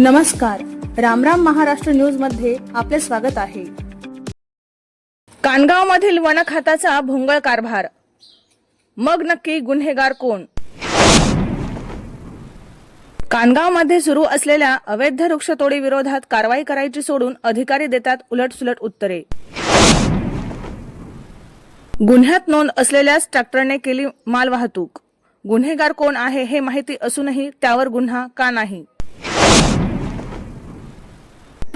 नमस्कार. रामराम महाराष्ट्र न्यूजमध्ये आपले स्वागत आहे. कानगावमधील वन खात्याचा भोंगळ कारभार. मग नक्की गुन्हेगार कोण? कानगावमध्ये सुरू असलेल्या अवैध वृक्षतोडी विरोधात कारवाई करायची सोडून अधिकारी देतात उलटसुलट उत्तरे. गुन्ह्यात नोंद असलेल्याच ट्रॅक्टरने केली मालवाहतूक. गुन्हेगार कोण आहे हे माहिती असूनही त्यावर गुन्हा का नाही?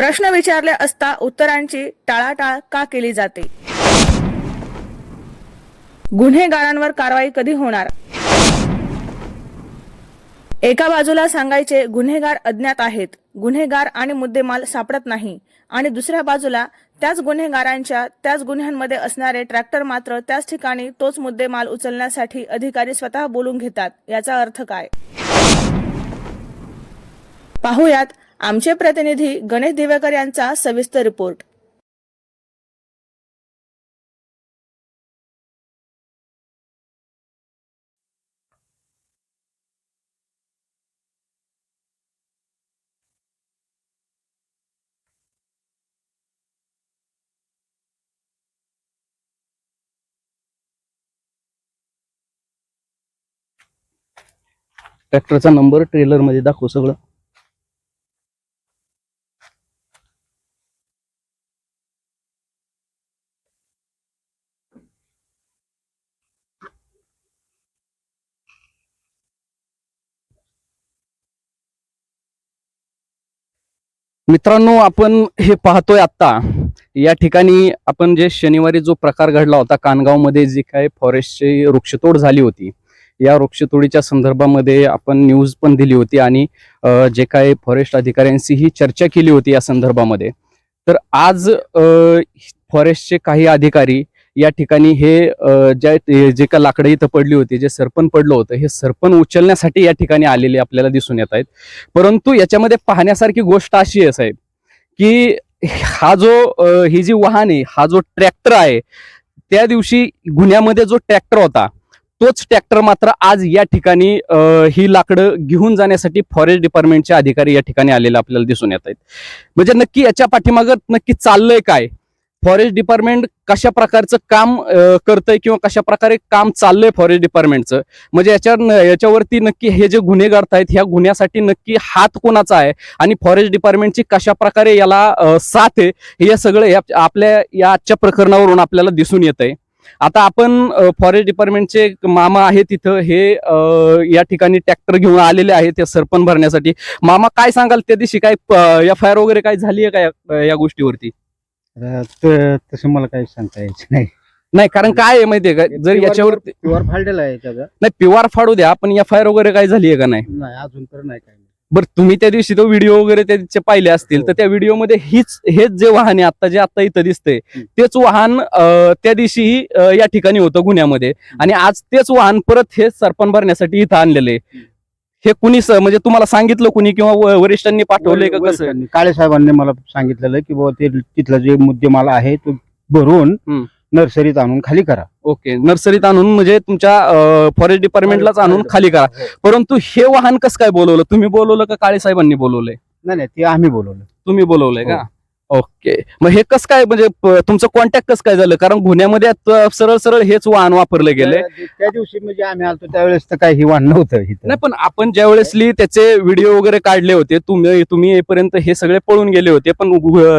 प्रश्न विचारले असता उत्तरांची टाळाटाळ का केली जाते? गुन्हेगारांवर कारवाई कधी होणार? एका बाजूला सांगायचे गुन्हेगार अज्ञात आहेत गुन्हेगार आणि मुद्देमाल सापडत नाही आणि दुसऱ्या बाजूला त्याच गुन्हेगारांच्या त्याच गुन्ह्यांमध्ये असणारे ट्रॅक्टर मात्र त्याच ठिकाणी तोच मुद्देमाल उचलण्यासाठी अधिकारी स्वतः बोलून घेतात याचा अर्थ काय? पाहुयात आमचे प्रतिनिधी गणेश दिवेकर यांचा सविस्तर रिपोर्ट. ट्रॅक्टरचा नंबर ट्रेलरमध्ये दाखवू दाखव सगळं. मित्रांनो आपण हे पाहतोय आत्ता. या ठिकाणी आपण जे शनिवारी जो प्रकार घडला होता कानगावमध्ये जी काय फॉरेस्टची वृक्षतोड झाली होती या वृक्षतोडीच्या संदर्भामध्ये आपण न्यूज पण दिली होती आणि जे काय फॉरेस्ट अधिकाऱ्यांशीही चर्चा केली होती या संदर्भामध्ये. तर आज फॉरेस्टचे काही अधिकारी या ठिकाणी हे ज्या जे का लाकडं इथं पडली होती जे सरपण पडलं होतं हे सरपण उचलण्यासाठी या ठिकाणी आलेले आपल्याला दिसून येत आहेत. परंतु याच्यामध्ये पाहण्यासारखी गोष्ट अशी आहे साहेब की हा जो ही जी वाहन आहे हा जो ट्रॅक्टर आहे त्या दिवशी गुन्ह्यामध्ये जो ट्रॅक्टर होता तोच ट्रॅक्टर मात्र आज या ठिकाणी ही लाकडं घेऊन जाण्यासाठी फॉरेस्ट डिपार्टमेंटचे अधिकारी या ठिकाणी आलेले आपल्याला दिसून येत आहेत. म्हणजे नक्की याच्या पाठीमागं नक्की चाललंय काय? फॉरेस्ट डिपार्टमेंट कशा प्रकारचं काम करतंय किंवा कशा प्रकारे काम चाललंय फॉरेस्ट डिपार्टमेंटचं? म्हणजे याच्या याच्यावरती नक्की हे जे गुन्हे आहेत ह्या गुन्ह्यासाठी नक्की हात कोणाचा आहे? आणि फॉरेस्ट डिपार्टमेंटची कशा प्रकारे याला साथ आहे? हे सगळं या आपल्या या आजच्या प्रकरणावरून आपल्याला दिसून येत आहे आता आपण फॉरेस्ट डिपार्टमेंटचे मामा आहेत तिथं हे या ठिकाणी ट्रॅक्टर घेऊन आलेले आहेत या सरपण भरण्यासाठी. मामा काय सांगाल? त्या दिवशी काय एफ आय आर वगैरे काय झाली आहे का या गोष्टीवरती? तसं मला काही सांगता यायचं नाही. नाही कारण काय आहे माहितीये का? जर याच्यावर प्युअर फाडलेला आहे त्याचा नाही पिवार फाडू द्या पण एफ आय आर वगैरे काय झाली आहे का नाही? नाही अजून तर नाही काही. बरं तुम्ही त्या दिवशी तो व्हिडिओ वगैरे त्याचे पाहिले असतील हो. तर त्या व्हिडिओमध्ये हीच हेच जे वाहन आहे आता जे आता इथं दिसतंय. तेच वाहन अं, त्या दिवशी अं, या ठिकाणी होतं गुन्ह्यामध्ये. आणि आज तेच वाहन परत हे सरपण भरण्यासाठी इथं आणलेले हे कुणी स- म्हणजे तुम्हाला सांगितलं कुणी किंवा व- वरिष्ठांनी पाठवलंय का कसं? वरिष्ठांनी, काळे साहेबांनी मला सांगितलेलं की बाबा ते तिथला जे मुद्देमाल आहे तो भरून हम्म. नर्सरीत आणून खाली करा. ओके. नर्सरीत आणून म्हणजे तुमच्या फॉरेस्ट डिपार्टमेंटलाच आणून खाली करा. हो. परंतु हे वाहन कसं काय बोलवलं? तुम्ही बोलवलं का काळे साहेबांनी बोलवलंय? नाही नाही ते आम्ही बोलवलं. तुम्ही बोलवलंय का? हो. ओके. मग हे कसं काय म्हणजे प- तुमचं कॉन्टॅक्ट कसं काय झालं? कारण गुन्ह्यामध्ये आता सरळ सरळ हेच वाहन वापरलं गेलंय त्या त्या दिवशी म्हणजे आम्ही आलतो त्यावेळेस तर काही वाहन नव्हतं इथं. नाही पण आपण ज्या वेळेसली त्याचे व्हिडिओ वगैरे काढले होते तुम्ही तुम्ही येईपर्यंत हे सगळे पळून गेले होते. पण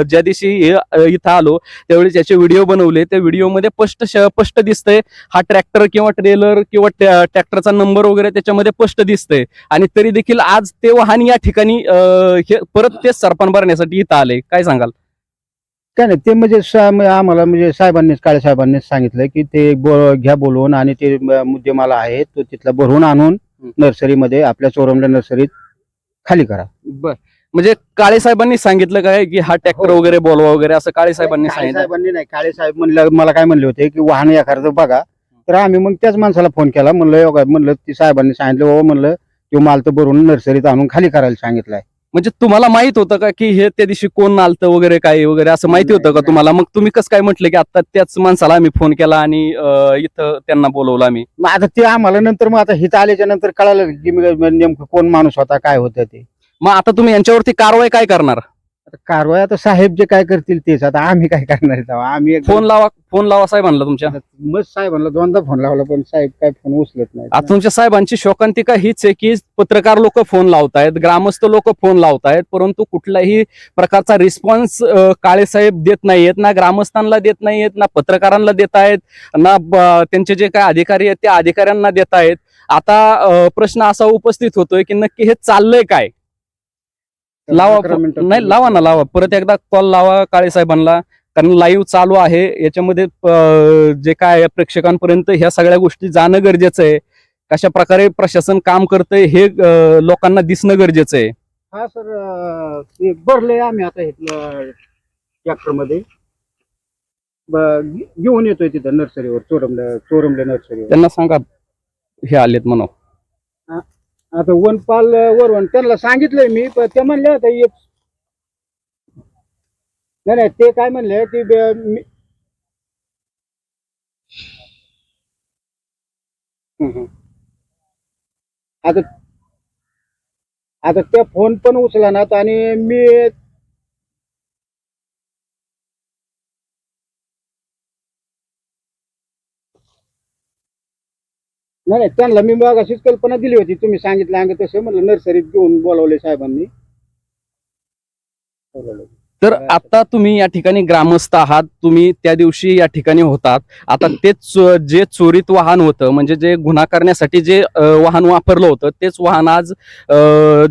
ज्या दिवशी हे, अ, इथं आलो त्यावेळेस याचे व्हिडिओ बनवले त्या व्हिडिओमध्ये स्पष्ट श- स्पष्ट दिसतंय हा ट्रॅक्टर किंवा ट्रेलर किंवा ट्रॅ- ट्रॅक्टरचा नंबर वगैरे त्याच्यामध्ये स्पष्ट दिसतंय. आणि तरी देखील आज ते वाहन या ठिकाणी अ, हे परत तेच सरपण भरण्यासाठी इथं आले. काय सांगाल? काय नाही ते म्हणजे सा- आम्हाला म्हणजे साहेबांनीच काळे साहेबांनीच सांगितलं की ते बो- घ्या बोलवून आणि ते म- मुद्देमाल आहे तो तिथला भरून आणून. नर्सरीमध्ये आपल्या चोरमल्या नर्सरीत खाली करा बर म्हणजे काळे साहेबांनी सांगितलं काय की हा ट्रॅक्टर हो. वगैरे बोलवा वगैरे असं काळे साहेबांनी काळे सांगितलं साहेबांनी नाही काळे साहेब म्हणलं मला काय म्हणले होते की वाहन एखादं बघा तर आम्ही मग त्याच माणसाला फोन केला म्हणलं "हो का?" म्हणलं ती साहेबांनी सांगितलं बाबा म्हणलं तो माल तर भरून नर्सरीत आणून खाली करायला सांगितलंय म्हणजे तुम्हाला माहीत होतं का की हे त्या दिवशी कोण आलतं वगैरे काय वगैरे असं माहिती होतं का तुम्हाला? मग तुम्ही कसं काय म्हटलं की आता त्याच माणसाला आम्ही फोन केला आणि अं, इथं त्यांना बोलवलं आम्ही? मग आता ते आम्हाला नंतर मग आता हिथं आल्याच्यानंतर कळालं की मी- नेमकं कोण माणूस होता काय होतं ते. मग आता तुम्ही यांच्यावरती कारवाई काय करणार? कारवाई आता साहेब जे काय करतील तेच. आता आम्ही काय करणार तेव्हा? आम्ही एकदम- फोन लावा फोन लावा साहेबांना तुमच्या. मग साहेबांना दोनदा फोन लावला पण साहेब काय फोन उचलत नाही आता तुमच्या साहेबांची शोकांतिका हीच आहे की पत्रकार लोक फोन लावतायत ग्रामस्थ लोक फोन लावतायत परंतु कुठलाही प्रकारचा रिस्पॉन्स काळे साहेब देत नाहीयेत ना ग्रामस्थांना देत नाहीयेत ना पत्रकारांना देत आहेत ना ब- त्यांचे जे काय अधिकारी आहेत त्या अधिकाऱ्यांना देत आहेत. आता अं, प्रश्न असा उपस्थित होतोय की नक्की हे चाललंय काय? लावा अकरा मिनिटं नाही लावा ना लावा. परत एकदा कॉल लावा काळे साहेबांना. कारण लाईव्ह चालू आहे. याच्यामध्ये अं, जे काय आहे, प्रेक्षकांपर्यंत ह्या सगळ्या गोष्टी जाणं गरजेचं आहे. कशा प्रकारे प्रशासन काम करतंय हे अं, लोकांना दिसणं गरजेचं आहे. हा सर ते भरले आम्ही आता इथलं ट्रॅक्टरमध्ये ब- घेऊन येतोय तिथं नर्सरीवर चोरमल्या चोरमल्या नर्सरीवर. त्यांना सांगा हे आलेत म्हणून. आता वनपाल वरवण त्यांना सांगितलंय मी पण ते म्हणले आता एक नाही नाही ते काय म्हणले की ब- मी- हम्म, हम्म. आता आता त्या फोन पण उचला ना आणि मी नाही नाही त्यांना मी मग अशीच कल्पना दिली होती. तुम्ही सांगितलं अंग तसं म्हणलं नर्सरीत घेऊन बोलावले साहेबांनी. तर आता तुम्ही या ठिकाणी ग्रामस्थ आहात. तुम्ही त्या दिवशी या ठिकाणी होतात. आता तेच जे चोरीत वाहन होतं म्हणजे जे गुन्हा करण्यासाठी जे वाहन वापरलं होतं तेच वाहन आज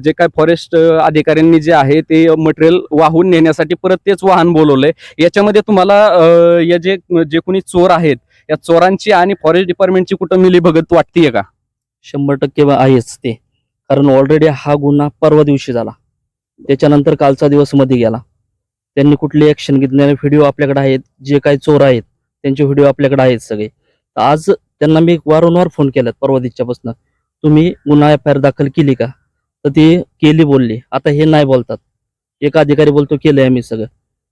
जे काय फॉरेस्ट अधिकाऱ्यांनी जे आहे ते मटेरियल वाहून नेण्यासाठी परत तेच वाहन बोलवलंय. याच्यामध्ये तुम्हाला या जे जे कोणी चोर आहेत या चोरांची आणि फॉरेस्ट डिपार्टमेंटची कुठं मिली भगत वाटतीये का? शंभर टक्के आहेच ते. कारण ऑलरेडी हा गुन्हा परवा दिवशी झाला. त्याच्यानंतर कालचा दिवसमध्ये गेला. त्यांनी कुठली ऍक्शन घेतली व्हिडिओ आपल्याकडे आहेत. जे काही चोर आहेत त्यांचे व्हिडिओ आपल्याकडे आहेत सगळे. आज त्यांना मी वारंवार फोन केलात परवा दिवसापासून तुम्ही गुन्हा एफ आय आर दाखल केली का? तर ती केली बोलली. आता हे नाही बोलतात. एक अधिकारी बोलतो केलंय आम्ही सगळं.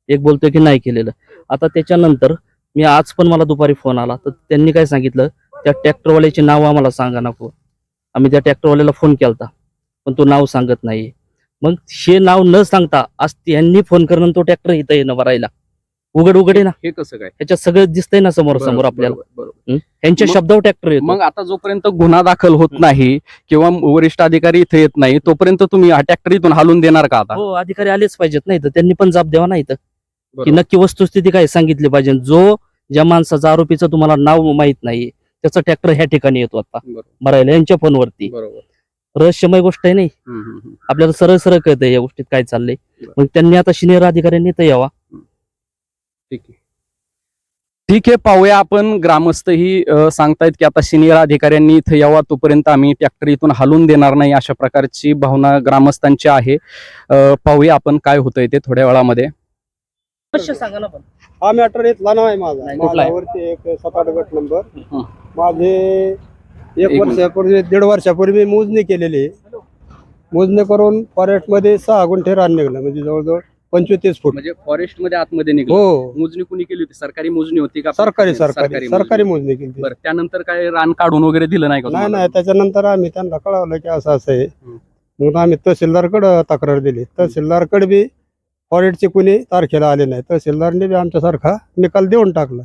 एक बोलतोय की नाही केलेलं. आता त्याच्यानंतर मी आज पण मला दुपारी फोन आला. तर त्यांनी काय सांगितलं? त्या ट्रॅक्टरवाल्याचे नाव आम्हाला सांगा नको. आम्ही त्या ट्रॅक्टरवाल्याला फोन केलता. पण तो नाव सांगत नाही मग हे नाव न सांगता आज त्यांनी फोन करणं तो ट्रॅक्टर इथं येणं भरायला. उघड उघड आहे ना? हे कसं काय? ह्याच्यात सगळं दिसतंय ना समोर समोर आपल्याला? मग- शब्दावर ट्रॅक्टर येतो. मग आता जोपर्यंत गुन्हा दाखल होत नाही किंवा वरिष्ठ अधिकारी इथे येत नाही तोपर्यंत तुम्ही हा ट्रॅक्टर इथून हालून देणार का आता? हो अधिकारी आलेच पाहिजेत नाही तर त्यांनी पण जाब द्यावा नाही तर की. नक्की वस्तुस्थिती काय सांगितली पाहिजे. जो ज्या माणसाचं आरोपीचं तुम्हाला नाव माहीत नाही त्याचा ट्रॅक्टर ह्या ठिकाणी येतो आता भरायला यांच्या फोनवरती. बरोबर. रहस्यमय गोष्ट आहे नाही. आपल्याला सरळ सरळ कळतं या गोष्टीत काय चाललंय. मग त्यांनी आता सिनियर अधिकाऱ्यांनी इथं यावा. ठीक आहे. ठीक आहे पाहूया आपण. ग्रामस्थही सांगतायत की आता सिनियर अधिकाऱ्यांनी इथं यावा. तोपर्यंत आम्ही ट्रॅक्टर इथून हलवून देणार नाही अशा प्रकारची भावना ग्रामस्थांची आहे. पाहूया आपण काय होतंय ते थोड्या वेळामध्ये. सांगा ना पण. हा मॅटर इथला नाव आहे माझा. नाही, कुठला आहे? माझ्यावरती एक सात आठ गट नंबर. हं. माझे एक एक वर्षापूर्वी दीड वर्षापूर्वी मी मोजणी केलेली. आहे मोजणी करून फॉरेस्टमध्ये सहा गुंठे रान निघलं म्हणजे जवळजवळ पंचवीस फूट. म्हणजे फॉरेस्टमध्ये आतमध्ये निघलो. हो. मोजणी कुणी केली होती? सरकारी मोजणी होती का? सरकारी सरकारी सरकारी मोजणी. केली बरं त्यानंतर काय रान काढून वगैरे दिलं नाही का नाही तुम्हाला? नाही त्याच्यानंतर आम्ही त्यांना कळवलं की असं असं आहे. हं. मग आम्ही तहसीलदारकडे तक्रार दिली. तहसीलदारकडे बी फॉरेस्टचे कुणी तारखेला आले नाही. तहसीलदारने बी आमच्यासारखा निकाल देऊन टाकला.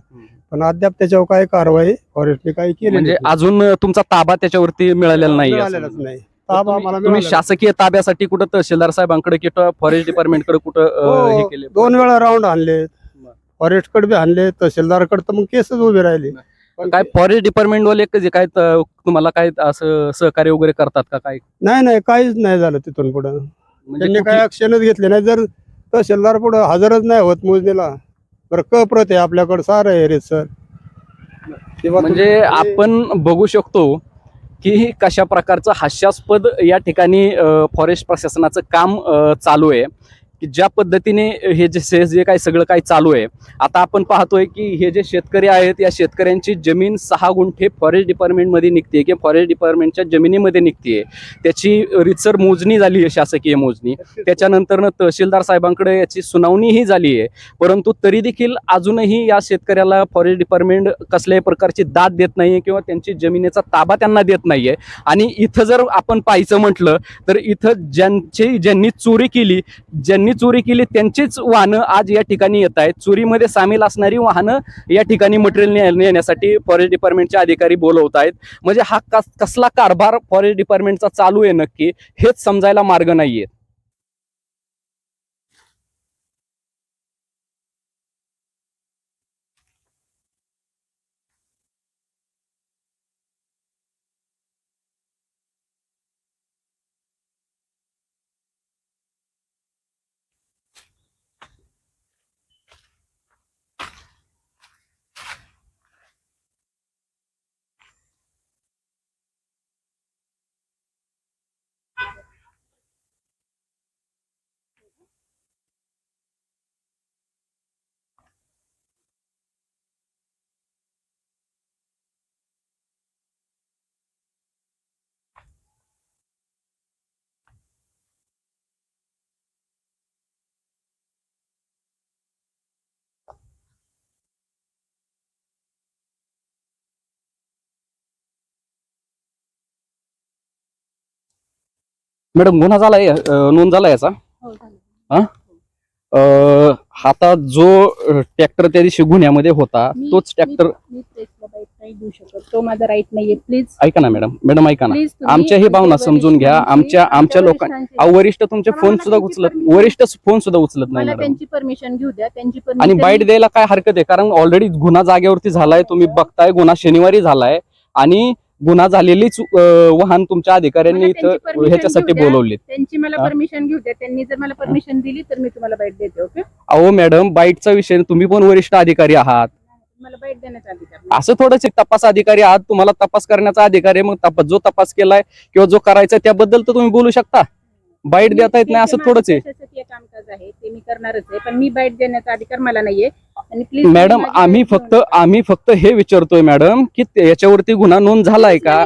पण अद्याप त्याच्यावर काही कारवाई फॉरेस्टने काही केली म्हणजे अजून तुमचा ताबा त्याच्यावरती मिळालेला नाही मिळालेलाच नाही. ताबा तुम्ही आम्हाला तुम्ही मिळालेला शासकीय ताब्यासाठी कुठं तहसीलदार साहेबांकडे किंवा फॉरेस्ट डिपार्टमेंटकडे कुठं अ, हो, हे केले? दोन वेळा राऊंड आणले. बरं. फॉरेस्टकडे बी आणले तहसीलदारकडे तर मग केसच उभी राहिली. पण काय फॉरेस्ट डिपार्टमेंट वाले जे काय त- तुम्हाला काय असं सहकार्य वगैरे करतात का काय? नाही नाही काहीच नाही झालं तिथून पुढे. म्हणजे त्यांनी काही कुठली- ऍक्शनच घेतले नाही. जर तहसीलदार पुढे हजरच नाही होत मोजणीला. बरं क प्रत आहे आपल्याकडे सारं आहे रे सर. म्हणजे आपण बघू शकतो की कशा प्रकारचं हास्यास्पद या ठिकाणी फॉरेस्ट प्रशासनाचं काम अ, चालू आहे. की ज्या पद्धतीने हे जे से- जे काय सगळं काय चालू आहे आता आपण पाहतोय की हे जे शेतकरी आहेत या शेतकऱ्यांची जमीन सहा गुंठे फॉरेस्ट डिपार्टमेंटमध्ये निघते किंवा फॉरेस्ट डिपार्टमेंटच्या जमिनीमध्ये निघते त्याची रितसर मोजणी झाली आहे शासकीय मोजणी. त्याच्यानंतर तहसीलदार साहेबांकडे याची सुनावणीही झाली आहे. परंतु तरी देखील अजूनही या शेतकऱ्याला फॉरेस्ट डिपार्टमेंट कसल्याही प्रकारची दाद देत नाहीये किंवा त्यांची जमिनीचा ताबा त्यांना देत नाहीये. आणि इथं जर आपण पाहायचं म्हटलं तर इथं ज्यांची ज्यांनी चोरी केली ज्यांनी चोरी केली त्यांचीच वाहनं आज या ठिकाणी येत आहेत. चोरीमध्ये सामील असणारी वाहनं या ठिकाणी मटेरियल नेण्यासाठी फॉरेस्ट डिपार्टमेंटचे अधिकारी बोलवत आहेत. म्हणजे हा कस कसला कारभार फॉरेस्ट डिपार्टमेंटचा चालू आहे नक्की हेच समजायला मार्ग नाहीये. मॅडम गुन्हा झालाय अं, नोंद झाला याचा? हा अं, आता जो ट्रॅक्टर त्या दिवशी गुन्ह्यामध्ये होता मी- तोच ट्रॅक्टर मी प्रेसला बाईट नाही देऊ शकत. तो माझा राईट नाहीये. प्लीज ऐका ना मॅडम. मॅडम ऐका ना. प्लीज तुम्ही आमच्याही भावना आमच्या समजून घ्या. आमच्या आमच्या लोकां वरिष्ठांची- अहो, वरिष्ठ तुमचे मला फोन सुद्धा त्यांची उचलत permission- वरिष्ठ फोन सुद्धा उचलत नाही मला मॅडम. त्यांची परमिशन घेऊ द्या. त्यांची आणि बाईट द्यायला काय हरकत आहे? कारण ऑलरेडी गुन्हा जागेवरती झालाय तुम्ही बघताय गुन्हा शनिवारी झालाय. आणि गुन्हा झालेलीच वाहन तुमच्या अधिकाऱ्यांनी इथं ह्याच्यासाठी. बोलवले त्यांची मला. परमिशन घेऊ द्या. त्यांनी जर मला परमिशन दिली तर मी तुम्हाला बाईट देते ओके अहो मॅडम बाईटचा विषय तुम्ही पण वरिष्ठ अधिकारी आहात. मला बाईट देण्याचा अधिकार नाही. असं थोडंच तपास अधिकारी आहात. तुम्हाला तपास करण्याचा अधिकार आहे. मग तपास जो तपास केलाय किंवा जो करायचा त्याबद्दल तर तुम्ही बोलू शकता. बाईट देता येत नाही असं थोडंच आहे. प्रशासकीय कामकाज आहे ते मी करणारच आहे पण मी बाईट देण्याचा अधिकार मला नाहीये. आणि प्लीज मॅडम आम्ही फक्त आम्ही फक्त हे विचारतोय मॅडम की ते- याच्यावरती गुन्हा नोंद झालाय का?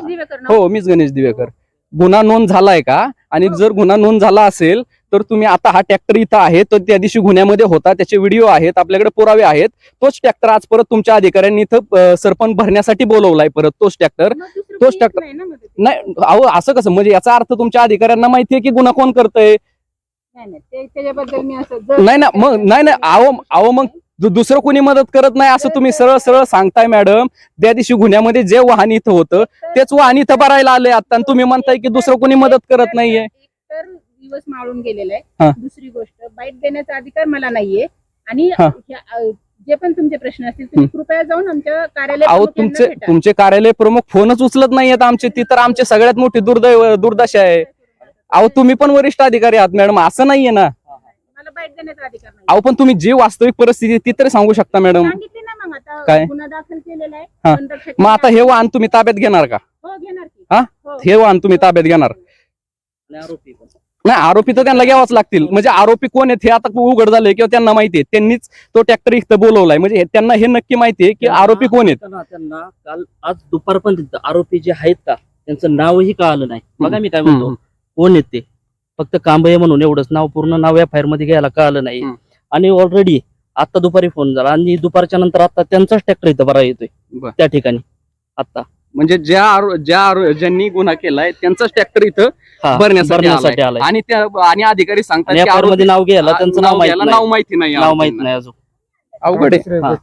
हो मीच गणेश दिवेकर. गुन्हा नोंद झालाय का? आणि हो. जर गुन्हा नोंद झाला असेल तर तुम्ही आता हा ट्रॅक्टर इथं आहे तर त्या दिवशी गुन्ह्यामध्ये होता त्याचे व्हिडिओ आहेत आपल्याकडे पुरावे आहेत तोच ट्रॅक्टर आज परत तुमच्या अधिकाऱ्यांनी इथं सरपंच भरण्यासाठी बोलवलाय परत तोच ट्रॅक्टर. तोच टाकतो. नाही अहो असं कसं म्हणजे याचा अर्थ तुमच्या अधिकाऱ्यांना माहितीये की गुन्हा कोण करतंय? नाही ते- ना मग नाही नाही अहो अहो मग दुसरं कोणी मदत करत नाही असं तुम्ही सरळ सरळ सांगताय मॅडम. त्या दिवशी गुन्ह्यामध्ये जे वाहन इथं होतं तेच वाहन इथं भरायला आले आता. आणि तुम्ही म्हणताय की दुसरं कोणी मदत करत नाहीये. दिवस माळून गेलेला हा. आहे दुसरी गोष्ट बाईट देण्याचा अधिकार मला नाहीये. आणि हा. जे पण तुमचे प्रश्न असतील तुम्ही कृपया जाऊन आमच्या कार्यालयात अहो तुमचे तुमचे कार्यालय प्रमुख फोनच उचलत नाहीयेत आमचे. ती तर आमची सगळ्यात मोठी दुर्दैव दुर्दशा आहे. अहो तुम्ही पण वरिष्ठ अधिकारी आहात मॅडम. असं नाहीये ना. मला बाईट देण्याचा अधिकार नाही अहो पण तुम्ही जी वास्तविक परिस्थिती ती तरी सांगू शकता मॅडम. सांगितली ना मग. आता काय? गुन्हा दाखल केलेला आहे. हा. मग आता हे वाहन तुम्ही ताब्यात घेणार का? हो घेणार की. हा? हो. हे वाहन तुम्ही ताब्यात घेणार. आणि आरोपी पण. नाही आरोपी तर त्यांना घ्यावाच लागतील. म्हणजे आरोपी कोण आहेत हे आता उघड झालंय किंवा त्यांना माहिती आहे. त्यांनीच तो ट्रॅक्टर इथं बोलवलाय. म्हणजे त्यांना हे नक्की माहिती आहे की आरोपी कोण आहेत? त्यांना त्यांना काल आज दुपारपर्यंत आरोपी जे आहेत का त्यांचं नावही कळालं नाही. बघा मी काय म्हणतो. कोण आहेत ते? फक्त कांबळे म्हणून एवढंच. नाव पूर्ण नाव या फायरमध्ये घ्यायला कळालं नाही. आणि ऑलरेडी आता दुपारी फोन झाला. आणि दुपारच्या नंतर आता त्यांचाच ट्रॅक्टर इथं बरा येतोय. त्या ठिकाणी. आता म्हणजे ज्या आरो- ज्या आरो- ज्यांनी गुन्हा केलाय त्यांचाच ट्रॅक्टर इथं हा, भरण्यासाठी भरण्यासाठी आलाय. आलाय आणि त्या आणि अधिकारी सांगतात की मध्ये आरोपी- नाव घ्यायला त्यांचं नाव माहीत घ्यायला नाही नाव माहिती नाही नाव माहीत आरोपींना. नाही अजून अवघड आहे हा.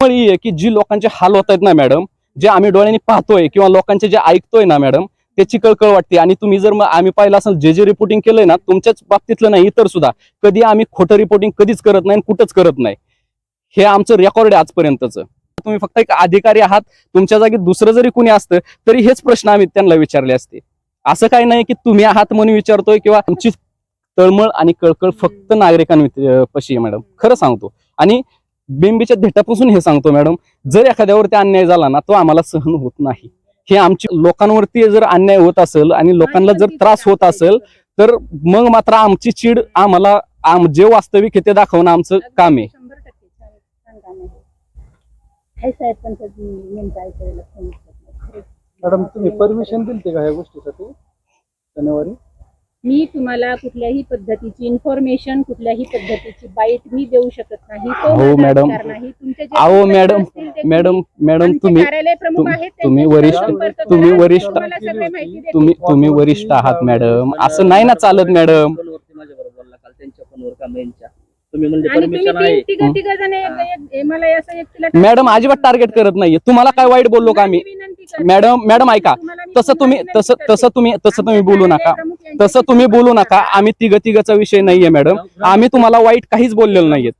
पण ही आहे की जी लोकांचे हाल होत आहेत ना मॅडम जे आम्ही डोळ्यांनी पाहतोय किंवा लोकांचे जे ऐकतोय ना मॅडम त्याची कळकळ वाटते. आणि तुम्ही जर मग आम्ही पाहिलं असेल जे जे रिपोर्टिंग केलंय ना तुमच्याच बाबतीतलं नाही इतर सुद्धा. कधी आम्ही खोटं रिपोर्टिंग कधीच करत नाही आणि कुठंच करत नाही. हे आमचं रेकॉर्ड आहे आजपर्यंतच. तुम्ही फक्त एक अधिकारी आहात. तुमच्या जागी दुसरं जरी कुणी असतं तरी हेच प्रश्न आम्ही त्यांना विचारले असते. असं काही नाही की तुम्ही आहात म्हणून विचारतोय किंवा आमची तळमळ आणि कळकळ फक्त नागरिकांपशी आहे मॅडम. खरं सांगतो. आणि बिंबीच्या धेटापासून हे सांगतो मॅडम. जर एखाद्यावरती अन्याय झाला ना तो आम्हाला सहन होत नाही. हे आमची लोकांवरती जर अन्याय होत असेल आणि लोकांना जर त्रास होत असेल तर मग मात्र आमची चीड आम्हाला आम जे वास्तविक आहे ते दाखवणं आमचं काम आहे. मॅडम तुम्ही परमिशन दिली का ह्या गोष्टीसाठी? शनिवारी? मी तुम्हाला कुठल्याही पद्धतीची इन्फॉर्मेशन कुठल्याही पद्धतीची बाईट मी देऊ शकत नाही. माझा मॅडम. अधिकार नाही. तुमचे जे अहो मॅडम मॅडम मॅडम तुम्ही तुम्ही वरिष्ठ-. तुम्ही वरिष्ठ-. तुम्ही तुम्ही वरिष्ठ आहात मॅडम असं नाही ना चालत मॅडम तुम्ही म्हणजे मॅडम अजिबात टार्गेट करत नाहीये. तुम्हाला काय वाईट बोललो का आम्ही? करते. मॅडम मॅडम ऐका. मी तसं तुम्ही तसं. तसं तुम्ही तसं तुम्ही बोलू नका. तसं तुम्ही बोलू नका. आम्ही तिघ तिघाचा विषय नाहीये मॅडम. आम्ही तुम्हाला वाईट काहीच बोललेलो नाहीये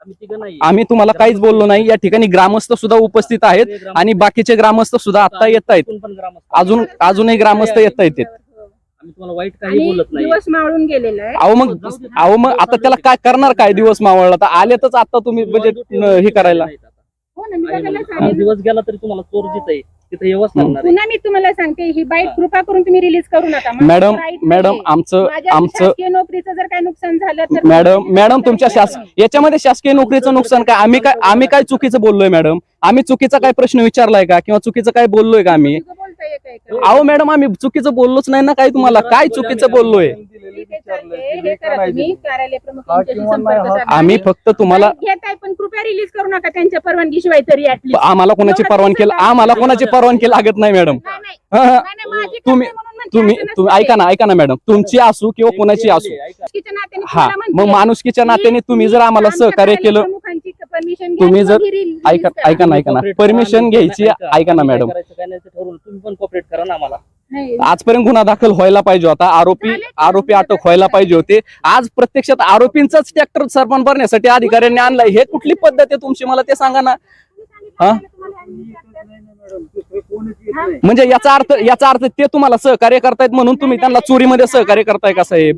आम्ही तिघं नाही आम्ही तुम्हाला काहीच बोललो नाही. या ठिकाणी ग्रामस्थ सुद्धा उपस्थित आहेत आणि बाकीचे ग्रामस्थ सुद्धा आता येत आहेत. अजून अजूनही ग्रामस्थ येत आहेत आम्ही तुम्हाला वाईट काही आणि बोलत नाही दिवस मावळून गेलेला आहे. अहो मग अहो मग आता त्याला काय करणार काय दिवस मावळला? तर आलेतच आता तुम्ही म्हणजे हे करायला. हो ना मी आहे बघायला. चालेल. आज दिवस गेला तरी तुम्हाला चोर जिथं आहे तिथे येवच लागणार आहे. पुन्हा मी तुम्हाला सांगते ही बाईट कृपा करून तुम्ही रिलीज करू नका माझं मॅडम मॅडम. आमचं माझ्या आमचं शासकीय नोकरीचं जर काय नुकसान झालं तर मॅडम मॅडम तुमच्या शास याच्यामध्ये शासकीय नोकरीचं नुकसान काय आम्ही काय आम्ही काय चुकीचं बोललोय मॅडम आम्ही चुकीचा काय प्रश्न विचारलाय का किंवा चुकीचं काय बोललोय का आम्ही अहो मॅडम आम्ही चुकीचं बोललोच नाही ना काय तुम्हाला काय चुकीचं बोललोय. हे. आम्ही फक्त तुम्हाला बाईट घेत आहे पण कृपया रिलीज करू नका त्यांच्या परवानगीशिवाय तरी at least. आम्हाला कोणाची परवानगी तरी. आम्हाला कोणाची परवानगी लागत नाही मॅडम नाही, नाही. हा, हा. नाही, नाही, माझी तुम्ही- तुम्ही. ऐका ना ऐका ना मॅडम तुमची असू किंवा कोणाची असू हा. मग माणुसकीच्या नात्याने तुम्ही जर आम्हाला सहकार्य केलं तुम्ही जर- ऐका. ऐका ना ऐका ना. परमिशन घ्यायची ऐका ना मॅडम तुम्ही पण कॉपरेट करा ना आम्हाला. नाही, आजपर्यंत गुन्हा दाखल व्हायला पाहिजे होता. आरोपी? आरोपी अटक व्हायला पाहिजे होते. आज प्रत्यक्षात आरोपींचाच ट्रॅक्टर सरपण भरण्यासाठी अधिकाऱ्यांनी आणलाय. हे कुठली पद्धत आहे तुमची? मला ते सांगा ना. हा? म्हणजे याचा अर्थ याचा अर्थ ते तुम्हाला सहकार्य करतायत म्हणून तुम्ही त्यांना चोरीमध्ये सहकार्य करताय का साहेब?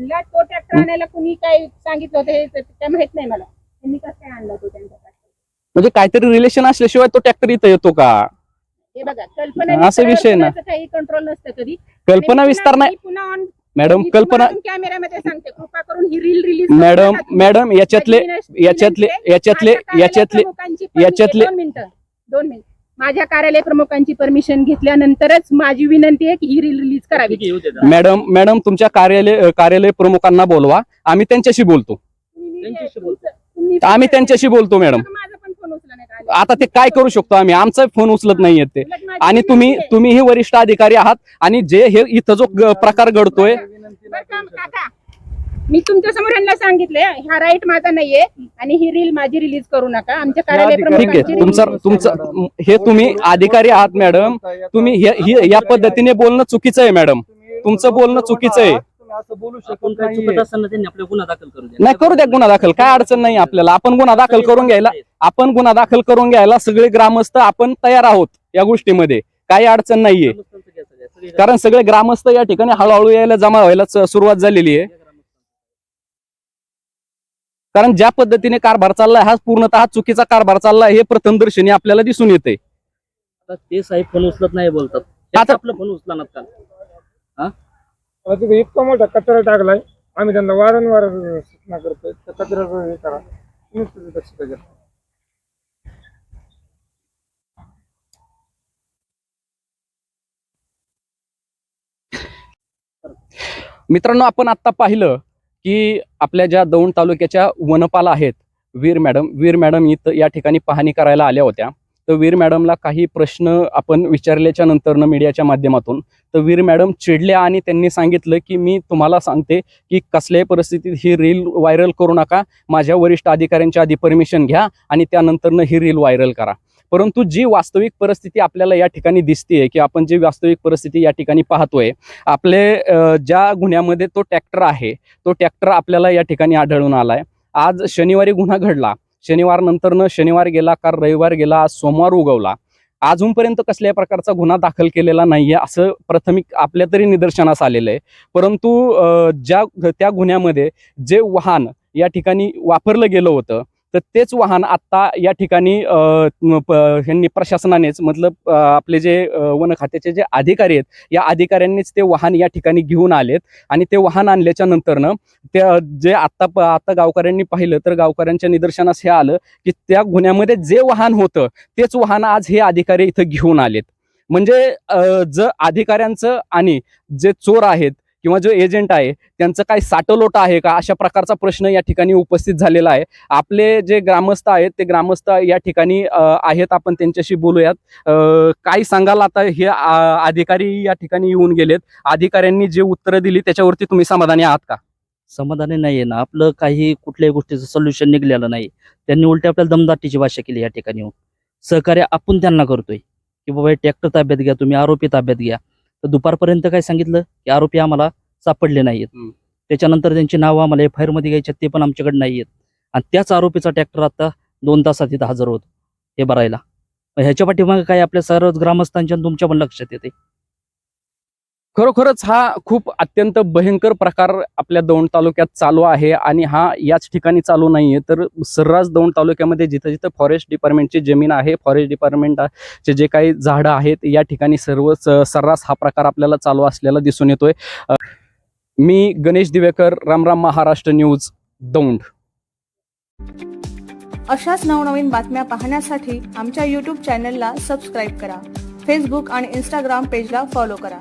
म्हणलं तो ट्रॅक्टर आणायला कुणी काय सांगितलं होतं हे ते माहीत नाही मला. त्यांनी कसं काय आणला तो त्यांचा tractor? म्हणजे काहीतरी रिलेशन असल्याशिवाय तो ट्रॅक्टर इथं येतो का? हे बघा कल्पना असं विषय ना. काही कंट्रोल नसतं कधी. कल्पना विस्तार नाही. मॅडम कल्पना कॅमेऱ्यामध्ये सांगते. कृपा करून ही रील रिलीज मॅडम मॅडम याच्यातले याच्यातले याच्यातले याच्यातले याच्यातले- दोन मिनिटं दोन मिनिट. माझ्या कार्यालय प्रमुखांची परमिशन घेतल्यानंतरच माझी विनंती आहे की ही रील रिलीज करावी. मॅडम मॅडम तुमच्या कार्यालय कार्यालय प्रमुखांना बोलवा. आम्ही त्यांच्याशी बोलतो. आम्ही त्यांच्याशी बोलतो मॅडम. माझा पण फोन उचला नाही का? आता ते काय करू शकतो आम्ही? आमचा फोन उचलत नाहीये ते. आणि तुम्ही. तुम्ही हे वरिष्ठ अधिकारी आहात आणि जे हे इथं जो प्रकार घडतोय मी तुमच्यासमोर यांना सांगितलंय हा राईट माझा नाहीये आणि ही रील माझी रिलीज करू नका. आमच्या कार्यालय ठीक प्रमुखांची आहे reel तुमचं release तुमचं करा. हे तुम्ही अधिकारी आहात मॅडम तुम्ही हे- हे- या पद्धतीने बोलणं चुकीचं आहे मॅडम तुमचं बोलणं चुकीचं आहे. आपण काय चुकत असताना त्यांनी आपल्या गुन्हा दाखल करू द्या नाही करू द्या गुन्हा दाखल. काय अडचण नाही आपल्याला. आपण गुन्हा दाखल करून घ्यायला आपण गुन्हा दाखल करून घ्यायला सगळे ग्रामस्थ आपण तयार आहोत या गोष्टीमध्ये. काही अडचण नाहीये. कारण सगळे ग्रामस्थ या ठिकाणी हळूहळू यायला जमा व्हायला स- सुरुवात झालेली आहे. कारण ज्या पद्धतीने कारभार चाललाय हा पूर्णतः चुकीचा कारभार चाललाय हे प्रथम दर्शनी आपल्याला दिसून येते आता ते साहेब फोन उचलत नाही बोलतात. आता- आता आपलं फोन उचला काल आता तिथे इतका मोठा कचरा टाकलाय आम्ही त्यांना वारंवार सूचना करतोय त्या कचऱ्याचं हे करा. तुम्हीच त्याचं दक्षता घ्या मित्रांनो आपण आता पाहिलं की आपल्या ज्या दौंड तालुक्याच्या वनपाल आहेत वीर मॅडम वीर मॅडम इथं या ठिकाणी पाहणी करायला आल्या होत्या. तर वीर मॅडमला काही प्रश्न आपण विचारल्याच्या नंतरनं मीडियाच्या माध्यमातून तर वीर मॅडम चिडल्या आणि त्यांनी सांगितलं की मी तुम्हाला सांगते की कसल्याही परिस्थितीत ही रील व्हायरल करू नका माझ्या वरिष्ठ अधिकाऱ्यांच्या आधी परमिशन घ्या आणि त्यानंतरनं ही रील व्हायरल करा. परंतु जी वास्तविक परिस्थिती आपल्याला या ठिकाणी दिसतेय की आपण जी वास्तविक परिस्थिती या ठिकाणी पाहतोय आपले ज्या गुन्ह्यामध्ये तो ट्रॅक्टर आहे तो ट्रॅक्टर आपल्याला या ठिकाणी आढळून आलाय. आज शनिवारी गुन्हा घडला. शनिवार नंतरनं शनिवार गेला काल रविवार गेला सोमवार उगवला. अजूनपर्यंत कसल्याही प्रकारचा गुन्हा दाखल केलेला नाहीये असं प्राथमिक आपल्या तरी निदर्शनास आलेलं आहे परंतु ज्या त्या गुन्ह्यामध्ये जे वाहन या ठिकाणी वापरलं गेलं होतं तर तेच वाहन आत्ता या ठिकाणी ह्यांनी प्रशासनानेच मतलब आपले जे वन खात्याचे जे अधिकारी आहेत या अधिकाऱ्यांनीच ते वाहन या ठिकाणी घेऊन आलेत. आणि ते वाहन आणल्याच्या नंतरनं ते जे आत्ता आता गावकऱ्यांनी पाहिलं तर गावकऱ्यांच्या निदर्शनास हे आलं की त्या गुन्ह्यामध्ये जे वाहन होतं तेच वाहन आज हे अधिकारी इथं घेऊन आलेत. म्हणजे ज अधिकाऱ्यांचं आणि जे चोर आहेत किंवा जो एजंट आहे त्यांचं काय साटलोट आहे का? अशा प्रकारचा प्रश्न या ठिकाणी उपस्थित झालेला आहे. आपले जे ग्रामस्थ आहेत ते ग्रामस्थ या ठिकाणी आहेत. आपण त्यांच्याशी बोलूयात. काय सांगाल आता हे अधिकारी या ठिकाणी येऊन गेलेत. अधिकाऱ्यांनी जे उत्तरं दिली त्याच्यावरती तुम्ही समाधानी आहात का? समाधानी नाहीये ना. आपलं काही कुठल्याही गोष्टीचं सोल्युशन निघलेलं नाही. त्यांनी उलटी आपल्याला दमदाटीची भाषा केली या ठिकाणी सहकार्य आपण त्यांना करतोय. की बाबा ट्रॅक्टर ताब्यात घ्या तुम्ही आरोपी ताब्यात घ्या. तर दुपारपर्यंत काय सांगितलं? की आरोपी आम्हाला सापडले नाहीयेत. हम्म. त्याच्यानंतर त्यांची नावं आम्हाला एफ आय आरमध्ये घ्यायच्यात ते पण आमच्याकडे नाहीयेत. आणि त्याच आरोपीचा ट्रॅक्टर आता दोन तासात इथं हजर होत हे भरायला मग ह्याच्या पाठीमागे काय आपल्या सर्व ग्रामस्थांच्या तुमच्या पण लक्षात येते. खरोखरच हा खूप अत्यंत भयंकर प्रकार आपल्या दौंड तालुक्यात चालू आहे आणि हा याच ठिकाणी चालू नाहीये. तर सर्रास दौंड तालुक्यामध्ये जिथं जिथं फॉरेस्ट डिपार्टमेंटची जमीन आहे फॉरेस्ट डिपार्टमेंटचे जे काही झाडं आहेत या ठिकाणी सर्व सर्रास हा प्रकार आपल्याला चालू असलेला दिसून येतोय. मी गणेश दिवेकर रामराम महाराष्ट्र न्यूज दौंड. अशाच नवनवीन बातम्या पाहण्यासाठी आमच्या यूट्यूब चॅनलला सबस्क्राईब करा. फेसबुक आणि इंस्टाग्राम पेजला फॉलो करा.